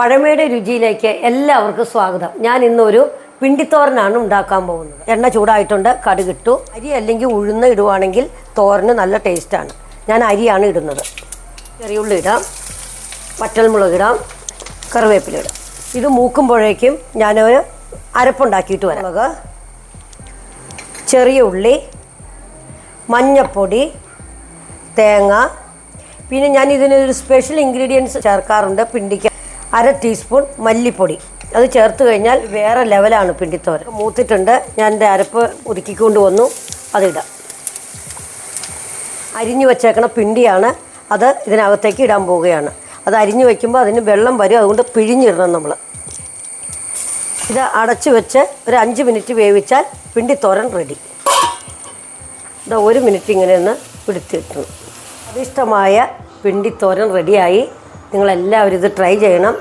പഴമയുടെ രുചിയിലേക്ക് എല്ലാവർക്കും സ്വാഗതം. ഞാൻ ഇന്നൊരു പിണ്ടിത്തോരനാണ് ഉണ്ടാക്കാൻ പോകുന്നത്. എണ്ണ ചൂടായിട്ടുണ്ട് കടുകിട്ടു. അരി അല്ലെങ്കിൽ ഉഴുന്ന് ഇടുവാണെങ്കിൽ തോരന് നല്ല ടേസ്റ്റാണ് ഞാൻ അരിയാണ് ഇടുന്നത്. ചെറിയുള്ളി ഇടാം. വറ്റൽമുളക് ഇടാം. കറിവേപ്പില ഇടാം. ഇത് മൂക്കുമ്പോഴേക്കും ഞാൻ അരപ്പുണ്ടാക്കിയിട്ട് വരാം. മുളക് ചെറിയ ഉള്ളി മഞ്ഞപ്പൊടി തേങ്ങ. പിന്നെ ഞാൻ ഇതിനൊരു സ്പെഷ്യൽ ഇൻഗ്രീഡിയൻസ് ചേർക്കാറുണ്ട് പിണ്ടിക്ക് അര ടീസ്പൂൺ മല്ലിപ്പൊടി. അത് ചേർത്ത് കഴിഞ്ഞാൽ വേറെ ലെവലാണ് പിണ്ടിത്തോരൻ. മൂത്തിട്ടുണ്ട്. ഞാൻ എന്റെ അരപ്പ് ഒതുക്കിക്കൊണ്ട് വന്നു. അതിടാം. അരിഞ്ഞു വെച്ചേക്കണ പിണ്ടിയാണ്. അത് ഇതിനകത്തേക്ക് ഇടാൻ പോവുകയാണ്. അത് അരിഞ്ഞു വയ്ക്കുമ്പോൾ അതിന് വെള്ളം വരും. അതുകൊണ്ട് പിഴിഞ്ഞിടണം നമ്മൾ. ഇത് അടച്ചു വെച്ച് ഒരു അഞ്ച് മിനിറ്റ് വേവിച്ചാൽ പിണ്ടിത്തോരൻ റെഡി. ഇതാ ഒരു മിനിറ്റ് ഇങ്ങനെ ഒന്ന് പിടിച്ചിട്ടു സ്വാദിഷ്ടമായ പിണ്ടിത്തോരൻ റെഡിയായി. നിങ്ങളെല്ലാവരും ഇത് ട്രൈ ചെയ്യണം.